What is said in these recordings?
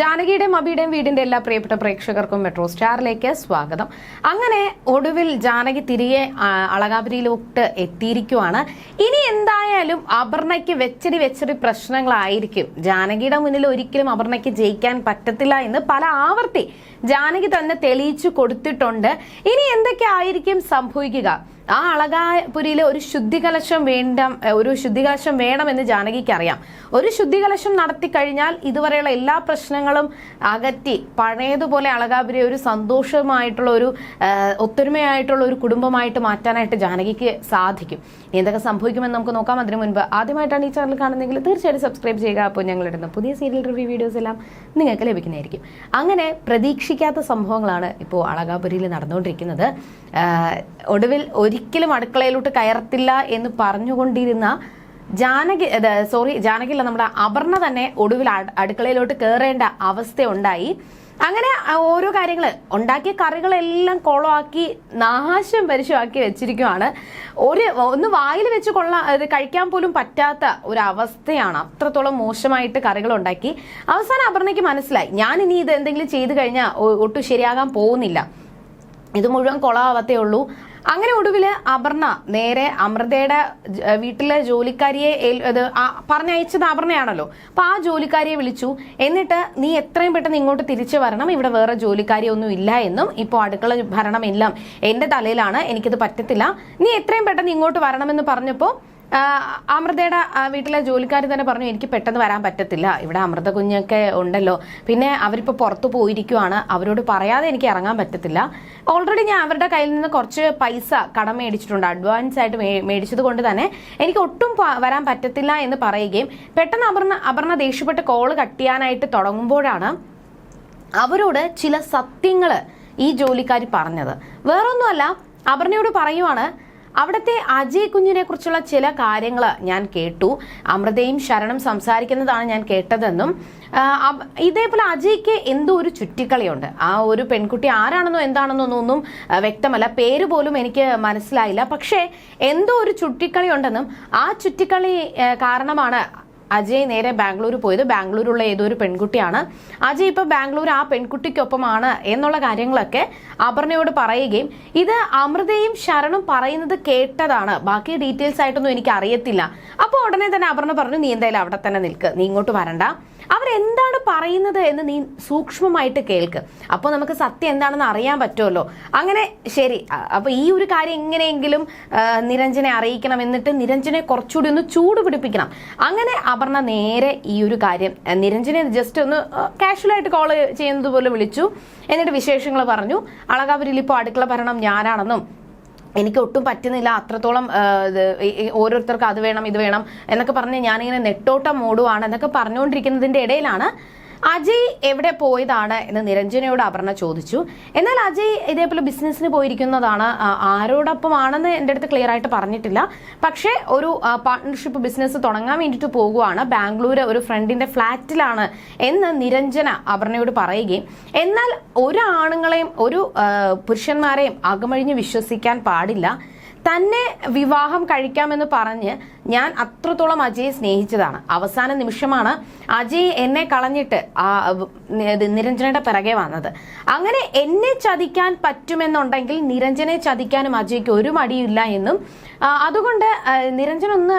ജാനകിയുടെയും അബിയുടെയും വീടിന്റെ എല്ലാ പ്രിയപ്പെട്ട പ്രേക്ഷകർക്കും മെട്രോ സ്റ്റാറിലേക്ക് സ്വാഗതം. അങ്ങനെ ഒടുവിൽ ജാനകി തിരികെ അളകാപുരിയിലോട്ട് എത്തിയിരിക്കുവാണ്. ഇനി എന്തായാലും അപർണയ്ക്ക് വെച്ചടി വെച്ചടി പ്രശ്നങ്ങളായിരിക്കും. ജാനകിയുടെ മുന്നിൽ ഒരിക്കലും അപർണയ്ക്ക് ജയിക്കാൻ പറ്റത്തില്ല എന്ന് പല ആവർത്തി ജാനകി തന്നെ തെളിയിച്ചു കൊടുത്തിട്ടുണ്ട്. ഇനി എന്തൊക്കെ ആയിരിക്കും സംഭവിക്കുക? ആ അളകാപുരിയിലെ ഒരു ശുദ്ധികലശം വേണ്ട ഒരു ശുദ്ധികലശം വേണമെന്ന് ജാനകിക്ക് അറിയാം ഒരു ശുദ്ധികലശം നടത്തി കഴിഞ്ഞാൽ ഇതുവരെയുള്ള എല്ലാ പ്രശ്നങ്ങളും അകറ്റി പഴയതുപോലെ അളകാപുരി ഒരു സന്തോഷമായിട്ടുള്ള ഒരു ഒത്തൊരുമയായിട്ടുള്ള ഒരു കുടുംബമായിട്ട് മാറ്റാനായിട്ട് ജാനകിക്ക് സാധിക്കും. എന്തൊക്കെ സംഭവിക്കുമെന്ന് നമുക്ക് നോക്കാം. അതിനു മുൻപ് ആദ്യമായിട്ടാണ് ഈ ചാനൽ കാണുന്നതെങ്കിൽ തീർച്ചയായിട്ടും സബ്സ്ക്രൈബ് ചെയ്യുക. അപ്പോൾ ഞങ്ങളിടുന്ന പുതിയ സീരിയൽ റിവ്യൂ വീഡിയോസ് എല്ലാം നിങ്ങൾക്ക് ലഭിക്കുന്നതായിരിക്കും. അങ്ങനെ പ്രതീക്ഷിക്കാത്ത സംഭവങ്ങളാണ് ഇപ്പോൾ അളകാപുരിയിൽ നടന്നുകൊണ്ടിരിക്കുന്നത്. ഒടുവിൽ ഒടുവിൽ ഒരിക്കലും അടുക്കളയിലോട്ട് കയറത്തില്ല എന്ന് പറഞ്ഞുകൊണ്ടിരുന്ന ജാനകി സോറി ജാനകില്ല നമ്മുടെ അപർണ തന്നെ ഒടുവിൽ അട്- അടുക്കളയിലോട്ട് കയറേണ്ട അവസ്ഥയുണ്ടായി അങ്ങനെ ഓരോ കാര്യങ്ങൾ ഉണ്ടാക്കിയ കറികളെല്ലാം കൊളമാക്കി നാശം പരിശമാക്കി വെച്ചിരിക്കുവാണ്. ഒരു ഒന്ന് വായിൽ വെച്ച് കൊള്ളാൻ കഴിക്കാൻ പോലും പറ്റാത്ത ഒരു അവസ്ഥയാണ് അത്രത്തോളം മോശമായിട്ട് കറികൾ ഉണ്ടാക്കി. അവസാനം അപർണയ്ക്ക് മനസ്സിലായി ഞാൻ ഇനി ഇത് എന്തെങ്കിലും ചെയ്തു കഴിഞ്ഞാൽ ഒട്ടും ശരിയാകാൻ പോകുന്നില്ല. ഇത് മുഴുവൻ കൊളാവത്തേ ഉള്ളൂ. അങ്ങനെ ഒടുവിൽ അപർണ നേരെ അമൃതയുടെ വീട്ടിലെ ജോലിക്കാരിയെ ഇത് പറഞ്ഞയച്ചത് അപർണയാണല്ലോ. അപ്പൊ ആ ജോലിക്കാരിയെ വിളിച്ചു. എന്നിട്ട് നീ എത്രയും പെട്ടെന്ന് ഇങ്ങോട്ട് തിരിച്ചു വരണം. ഇവിടെ വേറെ ജോലിക്കാരിയൊന്നും ഇല്ല എന്നും ഇപ്പോൾ അടുക്കള ഭരണം എല്ലാം എന്റെ തലയിലാണ്. എനിക്കിത് പറ്റത്തില്ല. നീ എത്രയും പെട്ടെന്ന് ഇങ്ങോട്ട് വരണമെന്ന് പറഞ്ഞപ്പോൾ അമൃതയുടെ വീട്ടിലെ ജോലിക്കാർ തന്നെ പറഞ്ഞു എനിക്ക് പെട്ടെന്ന് വരാൻ പറ്റത്തില്ല. ഇവിടെ അമൃത കുഞ്ഞൊക്കെ ഉണ്ടല്ലോ. പിന്നെ അവരിപ്പോൾ പുറത്തു പോയിരിക്കുവാണ്. അവരോട് പറയാതെ എനിക്ക് ഇറങ്ങാൻ പറ്റത്തില്ല. ഓൾറെഡി ഞാൻ അവരുടെ കയ്യിൽ നിന്ന് കുറച്ച് പൈസ കടം മേടിച്ചിട്ടുണ്ട്. അഡ്വാൻസ് ആയിട്ട് മേടിച്ചത് കൊണ്ട് തന്നെ എനിക്ക് ഒട്ടും വരാൻ പറ്റത്തില്ല എന്ന് പറയുകയും പെട്ടെന്ന് അപർണ അപർണ ദേഷ്യപ്പെട്ട് കോൾ കട്ട് ചെയ്യാനായിട്ട് തുടങ്ങുമ്പോഴാണ് അവരോട് ചില സത്യങ്ങൾ ഈ ജോലിക്കാർ പറഞ്ഞത്. വേറൊന്നുമല്ല അപർണയോട് പറയുവാണ് അവിടുത്തെ അജയ് കുഞ്ഞിനെ കുറിച്ചുള്ള ചില കാര്യങ്ങൾ ഞാൻ കേട്ടു. അമൃതയും ശരണം സംസാരിക്കുന്നതാണ് ഞാൻ കേട്ടതെന്നും ഇതേപോലെ അജയ്ക്ക് എന്തോ ഒരു ചുറ്റിക്കളിയുണ്ട്. ആ ഒരു പെൺകുട്ടി ആരാണെന്നോ എന്താണെന്നോ ഒന്നും വ്യക്തമല്ല. പേര് പോലും എനിക്ക് മനസ്സിലായില്ല. പക്ഷേ എന്തോ ഒരു ചുറ്റിക്കളി ഉണ്ടെന്നും ആ ചുറ്റിക്കളി കാരണമാണ് അജയ് നേരെ ബാംഗ്ലൂർ പോയത്. ബാംഗ്ലൂരുള്ള ഏതോ ഒരു പെൺകുട്ടിയാണ്. അജയ് ഇപ്പൊ ബാംഗ്ലൂർ ആ പെൺകുട്ടിക്കൊപ്പമാണ് എന്നുള്ള കാര്യങ്ങളൊക്കെ അപർണയോട് പറയുകയും ഇത് അമൃതയും ശരണും പറയുന്നത് കേട്ടതാണ്. ബാക്കി ഡീറ്റെയിൽസ് ആയിട്ടൊന്നും എനിക്ക് അറിയത്തില്ല അപ്പോൾ ഉടനെ തന്നെ അപർണ പറഞ്ഞു നീ എന്തായാലും അവിടെ തന്നെ നിൽക്ക്. നീ ഇങ്ങോട്ട് വരണ്ട. അവരെന്താണ് പറയുന്നത് എന്ന് നീ സൂക്ഷ്മമായിട്ട് കേൾക്ക്. അപ്പോൾ നമുക്ക് സത്യം എന്താണെന്ന് അറിയാൻ പറ്റുമല്ലോ. അങ്ങനെ ശരി അപ്പോൾ അപ്പൊ ഈ ഒരു കാര്യം എങ്ങനെയെങ്കിലും നിരഞ്ജനെ അറിയിക്കണം എന്നിട്ട് നിരഞ്ജനെ കുറച്ചുകൂടി ഒന്ന് ചൂട് പിടിപ്പിക്കണം. അങ്ങനെ അപർണ നേരെ ഈ ഒരു കാര്യം നിരഞ്ജനെ ജസ്റ്റ് ഒന്ന് കാഷ്വലായിട്ട് കോൾ ചെയ്യുന്നത് പോലെ വിളിച്ചു. എന്നിട്ട് വിശേഷങ്ങൾ പറഞ്ഞു. അളകാപുരിൽ ഇപ്പോൾ അടുക്കള ഭരണം ഞാനാണെന്നും എനിക്ക് ഒട്ടും പറ്റുന്നില്ല. അത്രത്തോളം ഓരോരുത്തർക്ക് അത് വേണം ഇത് വേണം എന്നൊക്കെ പറഞ്ഞ് ഞാനിങ്ങനെ നെട്ടോട്ടം മൂടുവാണ് എന്നൊക്കെ പറഞ്ഞുകൊണ്ടിരിക്കുന്നതിന്റെ ഇടയിലാണ് അജയ് എവിടെ പോയതാണ് എന്ന് നിരഞ്ജനയോട് അപർണ ചോദിച്ചു. എന്നാൽ അജയ് ഇതേപോലെ ബിസിനസ്സിന് പോയിരിക്കുന്നതാണ് ആരോടൊപ്പമാണെന്ന് എന്റെ അടുത്ത് ക്ലിയർ ആയിട്ട് പറഞ്ഞിട്ടില്ല. പക്ഷേ ഒരു പാർട്ട്ണർഷിപ്പ് ബിസിനസ് തുടങ്ങാൻ വേണ്ടിയിട്ട് പോകുവാണ്. ബാംഗ്ലൂർ ഒരു ഫ്രണ്ടിന്റെ ഫ്ലാറ്റിലാണ് എന്ന് നിരഞ്ജന അപർണയോട് പറയുകയും എന്നാൽ ഒരു ആണുങ്ങളെയും ഒരു പുരുഷന്മാരെയും അകമഴിഞ്ഞ് വിശ്വസിക്കാൻ പാടില്ല. തന്നെ വിവാഹം കഴിക്കാമെന്ന് പറഞ്ഞ് ഞാൻ അത്രത്തോളം അജയെ സ്നേഹിച്ചതാണ്. അവസാന നിമിഷമാണ് അജയ് എന്നെ കളഞ്ഞിട്ട് നിരഞ്ജനയുടെ പിറകെ വന്നത്. അങ്ങനെ എന്നെ ചതിക്കാൻ പറ്റുമെന്നുണ്ടെങ്കിൽ നിരഞ്ജനെ ചതിക്കാനും അജയ്ക്ക് ഒരു മടിയില്ല എന്നും അതുകൊണ്ട് നിരഞ്ജൻ ഒന്ന്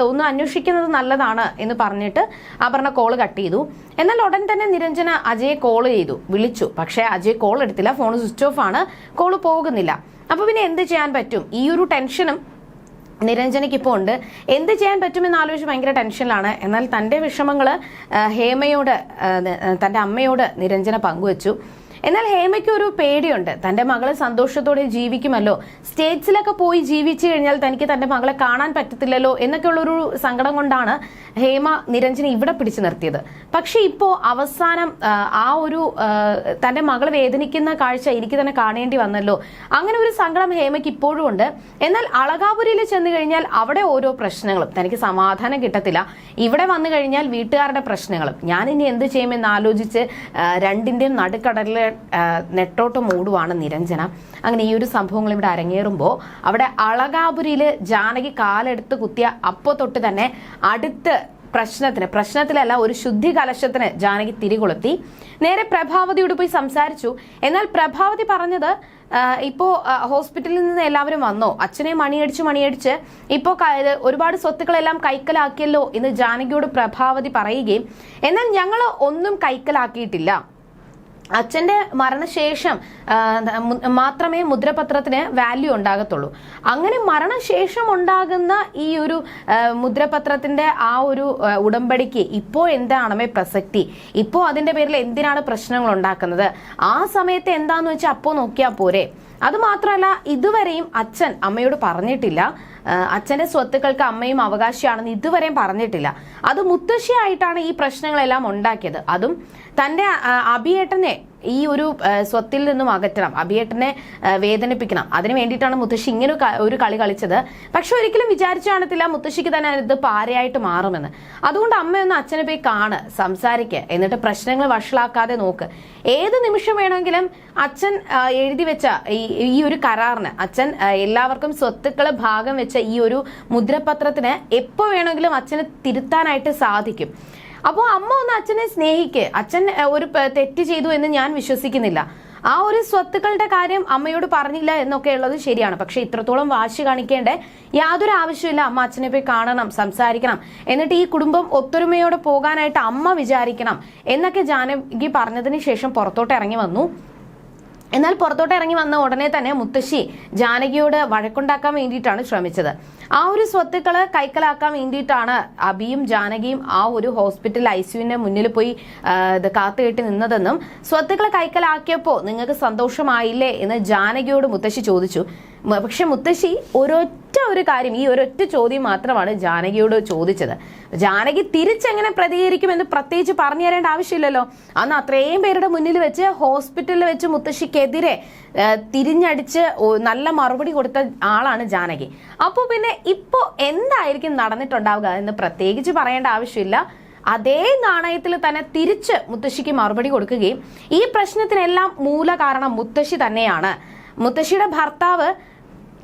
ഒന്ന് അന്വേഷിക്കുന്നത് നല്ലതാണ് എന്ന് പറഞ്ഞിട്ട് അപർണ കോൾ കട്ട് ചെയ്തു. എന്നാൽ ഉടൻ തന്നെ നിരഞ്ജന അജയെ കോൾ ചെയ്തു. വിളിച്ചു. പക്ഷേ അജയ് കോൾ എടുത്തില്ല. ഫോൺ സ്വിച്ച് ഓഫ് ആണ്. കോൾ പോകുന്നില്ല. അപ്പൊ പിന്നെ എന്ത് ചെയ്യാൻ പറ്റും? ഈ ഒരു ടെൻഷനും നിരഞ്ജനയ്ക്ക് ഇപ്പോൾ ഉണ്ട്. എന്ത് ചെയ്യാൻ പറ്റുമെന്ന് ആലോചിച്ച് ഭയങ്കര ടെൻഷനിലാണ്. എന്നാൽ തന്റെ വിഷമങ്ങൾ ഹേമയോട് തന്റെ അമ്മയോട് നിരഞ്ജന പങ്കുവച്ചു. എന്നാൽ ഹേമയ്ക്ക് ഒരു പേടിയുണ്ട്. തന്റെ മകളെ സന്തോഷത്തോടെ ജീവിക്കുമല്ലോ. സ്റ്റേറ്റ്സിലൊക്കെ പോയി ജീവിച്ചു കഴിഞ്ഞാൽ തനിക്ക് തന്റെ മകളെ കാണാൻ പറ്റത്തില്ലല്ലോ എന്നൊക്കെയുള്ളൊരു സങ്കടം കൊണ്ടാണ് ഹേമ നിരഞ്ജനെ ഇവിടെ പിടിച്ചു നിർത്തിയത്. പക്ഷെ ഇപ്പോ അവസാനം ആ, ഒരു തന്റെ മകൾ വേദനിക്കുന്ന കാഴ്ച എനിക്ക് തന്നെ കാണേണ്ടി വന്നല്ലോ. അങ്ങനെ ഒരു സങ്കടം ഹേമയ്ക്ക് ഇപ്പോഴും ഉണ്ട്. എന്നാൽ അളകാപുരിയിൽ ചെന്ന് കഴിഞ്ഞാൽ അവിടെ ഓരോ പ്രശ്നങ്ങളും. തനിക്ക് സമാധാനം കിട്ടത്തില്ല. ഇവിടെ വന്നു കഴിഞ്ഞാൽ വീട്ടുകാരുടെ പ്രശ്നങ്ങളും. ഞാൻ ഇനി എന്ത് ചെയ്യുമെന്ന് ആലോചിച്ച് രണ്ടിന്റെയും നടുക്കടലിലെ നെട്ടോട്ടം മൂടുവാണ് നിരഞ്ജന. അങ്ങനെ ഈ ഒരു സംഭവങ്ങൾ ഇവിടെ അരങ്ങേറുമ്പോൾ അവിടെ അളകാപുരിയിൽ ജാനകി കാലെടുത്ത് കുത്തിയ അപ്പോൾ തൊട്ട് തന്നെ അടുത്ത് പ്രശ്നത്തിന് പ്രശ്നത്തിലല്ല ഒരു ശുദ്ധി കലശത്തിന് ജാനകി തിരികൊളുത്തി. നേരെ പ്രഭാവതിയോട് പോയി സംസാരിച്ചു. എന്നാൽ പ്രഭാവതി പറഞ്ഞത് ഇപ്പോൾ ഇപ്പോ ഹോസ്പിറ്റലിൽ നിന്ന് എല്ലാവരും വന്നോ? അച്ഛനെ മണിയടിച്ച് മണിയടിച്ച് ഇപ്പോ ക- ഒരുപാട് സ്വത്തുക്കളെല്ലാം കൈക്കലാക്കിയല്ലോ എന്ന് ജാനകിയോട് പ്രഭാവതി പറയുകയും എന്നാൽ ഞങ്ങൾ ഒന്നും കൈക്കലാക്കിയിട്ടില്ല. അച്ഛന്റെ മരണശേഷം മാത്രമേ മുദ്രപത്രത്തിന് വാല്യൂ ഉണ്ടാകത്തുള്ളൂ. അങ്ങനെ മരണശേഷം ഉണ്ടാകുന്ന ഈ ഒരു മുദ്രപത്രത്തിന്റെ ആ ഒരു ഉടമ്പടിക്ക് ഇപ്പോൾ എന്താണമേ പ്രസക്തി? ഇപ്പോൾ അതിന്റെ പേരിൽ എന്തിനാണ് പ്രശ്നങ്ങൾ ഉണ്ടാക്കുന്നത്? ആ സമയത്ത് എന്താന്ന് വെച്ചാൽ അപ്പോൾ നോക്കിയാൽ പോരെ. അത് മാത്രമല്ല ഇതുവരെയും അച്ഛൻ അമ്മയോട് പറഞ്ഞിട്ടില്ല. അച്ഛന്റെ സ്വത്തുക്കൾക്ക് അമ്മയും അവകാശിയാണെന്ന് ഇതുവരെയും പറഞ്ഞിട്ടില്ല. അത് മുത്തശ്ശിയായിട്ടാണ് ഈ പ്രശ്നങ്ങളെല്ലാം ഉണ്ടാക്കിയത്. അതും തന്റെ അഭിയേട്ടനെ ഈ ഒരു സ്വത്തിൽ നിന്നും അകറ്റണം അഭിയേട്ടനെ വേദനിപ്പിക്കണം. അതിന് വേണ്ടിയിട്ടാണ് മുത്തശ്ശി ഇങ്ങനെ ഒരു കളി കളിച്ചത്. പക്ഷെ ഒരിക്കലും വിചാരിച്ചു കാണത്തില്ല മുത്തശ്ശിക്ക് തന്നെ ഇത് പാരയായിട്ട് മാറുമെന്ന്. അതുകൊണ്ട് അമ്മയൊന്ന് അച്ഛനെ പോയി കാണ് സംസാരിക്കുക എന്നിട്ട് പ്രശ്നങ്ങൾ വഷളാക്കാതെ നോക്ക്. ഏത് നിമിഷം വേണമെങ്കിലും അച്ഛൻ എഴുതി വെച്ച ഈ ഒരു കരാറിന് അച്ഛൻ എല്ലാവർക്കും സ്വത്തുക്കൾ ഭാഗം വെച്ച ഈ ഒരു മുദ്രപത്രത്തിന് എപ്പോ വേണമെങ്കിലും അച്ഛന് തിരുത്താനായിട്ട് സാധിക്കും. അപ്പോൾ അമ്മ ഒന്ന് അച്ഛനെ സ്നേഹിക്ക്. അച്ഛൻ ഒരു തെറ്റ് ചെയ്തു എന്ന് ഞാൻ വിശ്വസിക്കുന്നില്ല. ആ ഒരു സ്വത്തുക്കളുടെ കാര്യം അമ്മയോട് പറഞ്ഞില്ല എന്നൊക്കെ ഉള്ളത് ശരിയാണ്. പക്ഷെ ഇത്രത്തോളം വാശി കാണിക്കേണ്ട യാതൊരു ആവശ്യമില്ല അമ്മ അച്ഛനെ പോയി കാണണം സംസാരിക്കണം. എന്നിട്ട് ഈ കുടുംബം ഒത്തൊരുമയോടെ പോകാനായിട്ട് അമ്മ വിചാരിക്കണം എന്നൊക്കെ ജാനകി പറഞ്ഞതിന് ശേഷം പുറത്തോട്ട് ഇറങ്ങി വന്നു. എന്നാൽ പുറത്തോട്ട് ഇറങ്ങി വന്ന ഉടനെ തന്നെ മുത്തശ്ശി ജാനകിയോട് വഴക്കുണ്ടാക്കാൻ വേണ്ടിയിട്ടാണ് ശ്രമിച്ചത്. ആ ഒരു സ്വത്തുക്കൾ കൈക്കലാക്കാൻ വേണ്ടിയിട്ടാണ് അബിയും ജാനകിയും ആ ഒരു ഹോസ്പിറ്റൽ ഐ സിയുവിന്റെ മുന്നിൽ പോയി ഇത് കാത്തുകെട്ടി നിന്നതെന്നും സ്വത്തുക്കൾ കൈക്കലാക്കിയപ്പോൾ നിങ്ങൾക്ക് സന്തോഷമായില്ലേ എന്ന് ജാനകിയോട് മുത്തശ്ശി ചോദിച്ചു. പക്ഷെ മുത്തശ്ശി ഒരൊറ്റ ഒരു കാര്യം ഈ ഒരൊറ്റ ചോദ്യം മാത്രമാണ് ജാനകിയോട് ചോദിച്ചത്. ജാനകി തിരിച്ചെങ്ങനെ പ്രതികരിക്കുമെന്ന് പ്രത്യേകിച്ച് പറഞ്ഞു തരേണ്ട ആവശ്യമില്ലല്ലോ. അന്ന് അത്രയും പേരുടെ മുന്നിൽ വെച്ച് ഹോസ്പിറ്റലിൽ വെച്ച് മുത്തശ്ശിക്കെതിരെ തിരിഞ്ഞടിച്ച് നല്ല മറുപടി കൊടുത്ത ആളാണ് ജാനകി. അപ്പോൾ പിന്നെ ഇപ്പോ എന്തായിരിക്കും നടന്നിട്ടുണ്ടാവുക എന്ന് പ്രത്യേകിച്ച് പറയേണ്ട ആവശ്യമില്ല. അതേ നാണയത്തിൽ തന്നെ തിരിച്ച് മുത്തശ്ശിക്ക് മറുപടി കൊടുക്കുകയും ഈ പ്രശ്നത്തിനെല്ലാം മൂല കാരണം മുത്തശ്ശി തന്നെയാണ്. മുത്തശ്ശിയുടെ ഭർത്താവ്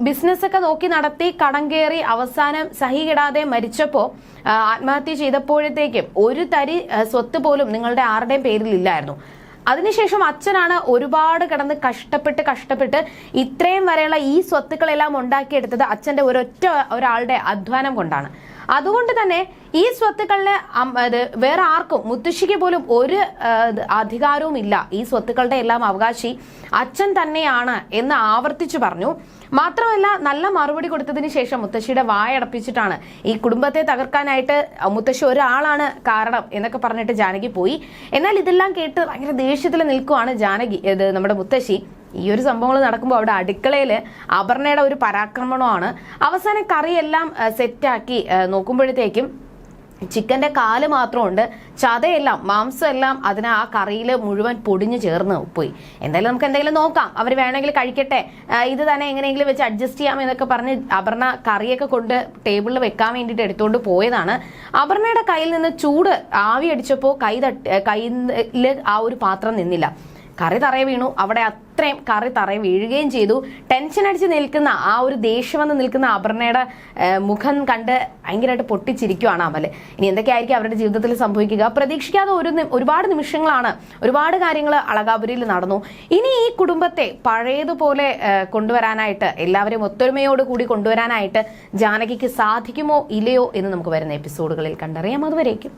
ബിസിനസ് ഒക്കെ നോക്കി നടത്തി കടം കയറി അവസാനം സഹികിടാതെ മരിച്ചപ്പോ ആത്മഹത്യ ചെയ്തപ്പോഴത്തേക്കും ഒരു തരി സ്വത്ത് പോലും നിങ്ങളുടെ ആരുടെയും പേരിൽ ഇല്ലായിരുന്നു. അതിനുശേഷം അച്ഛനാണ് ഒരുപാട് കിടന്ന് കഷ്ടപ്പെട്ട് കഷ്ടപ്പെട്ട് ഇത്രയും വരെയുള്ള ഈ സ്വത്തുക്കളെല്ലാം ഉണ്ടാക്കിയെടുത്തത് അച്ഛന്റെ ഒരൊറ്റ ഒരാളുടെ അധ്വാനം കൊണ്ടാണ്. അതുകൊണ്ട് തന്നെ ഈ സ്വത്തുക്കളിന് വേറെ ആർക്കും മുത്തശ്ശിക്ക് പോലും ഒരു അധികാരവും ഇല്ല. ഈ സ്വത്തുക്കളുടെ എല്ലാം അവകാശി അച്ഛൻ തന്നെയാണ് എന്ന് ആവർത്തിച്ചു പറഞ്ഞു. മാത്രമല്ല നല്ല മറുപടി കൊടുത്തതിന് ശേഷം മുത്തശ്ശിയുടെ വായടപ്പിച്ചിട്ടാണ് ഈ കുടുംബത്തെ തകർക്കാനായിട്ട് മുത്തശ്ശി ഒരാളാണ് കാരണം എന്നൊക്കെ പറഞ്ഞിട്ട് ജാനകി പോയി. എന്നാൽ ഇതെല്ലാം കേട്ട് ഭയങ്കര ദേഷ്യത്തിൽ നിൽക്കുവാണ് ജാനകി നമ്മുടെ മുത്തശ്ശി. ഈ ഒരു സംഭവങ്ങൾ നടക്കുമ്പോൾ അവിടെ അടുക്കളയിൽ അപർണയുടെ ഒരു പരാക്രമണമാണ്. അവസാനം കറിയെല്ലാം സെറ്റാക്കി നോക്കുമ്പോഴത്തേക്കും ചിക്കന്റെ കാൽ മാത്രമുണ്ട്. ചതയെല്ലാം മാംസമെല്ലാം അതിന് ആ കറിയിൽ മുഴുവൻ പൊടിഞ്ഞു ചേർന്ന് പോയി. എന്തായാലും നമുക്ക് എന്തെങ്കിലും നോക്കാം. അവർ വേണമെങ്കിൽ കഴിക്കട്ടെ. ഇത് തന്നെ എങ്ങനെയെങ്കിലും വെച്ച് അഡ്ജസ്റ്റ് ചെയ്യാം എന്നൊക്കെ പറഞ്ഞ് അപർണ കറിയൊക്കെ കൊണ്ട് ടേബിളിൽ വെക്കാൻ വേണ്ടിയിട്ട് എടുത്തുകൊണ്ട് പോയതാണ്. അപർണയുടെ കയ്യിൽ നിന്ന് ചൂട് ആവി അടിച്ചപ്പോൾ കൈ തട്ടി കയ്യിൽ ആ ഒരു പാത്രം നിന്നില്ല. കറി തറയെ വീണു. അവിടെ അത്രയും കറി തറയെ വീഴുകയും ചെയ്തു. ടെൻഷൻ അടിച്ച് നിൽക്കുന്ന ആ ഒരു ദേഷ്യം വന്ന് നിൽക്കുന്ന അപർണയുടെ മുഖം കണ്ട് ഭയങ്കരമായിട്ട് പൊട്ടിച്ചിരിക്കുവാണ് അമൽ ഇനി എന്തൊക്കെയായിരിക്കും അവരുടെ ജീവിതത്തിൽ സംഭവിക്കുക? പ്രതീക്ഷിക്കാതെ ഒരു ഒരുപാട് നിമിഷങ്ങളാണ് ഒരുപാട് കാര്യങ്ങൾ അളകാപുരിയിൽ നടന്നു. ഇനി ഈ കുടുംബത്തെ പഴയതുപോലെ കൊണ്ടുവരാനായിട്ട് എല്ലാവരെയും ഒത്തൊരുമയോട് കൂടി കൊണ്ടുവരാനായിട്ട് ജാനകിക്ക് സാധിക്കുമോ ഇല്ലയോ എന്ന് നമുക്ക് വരുന്ന എപ്പിസോഡുകളിൽ കണ്ടറിയാം. അതുവരേക്കും.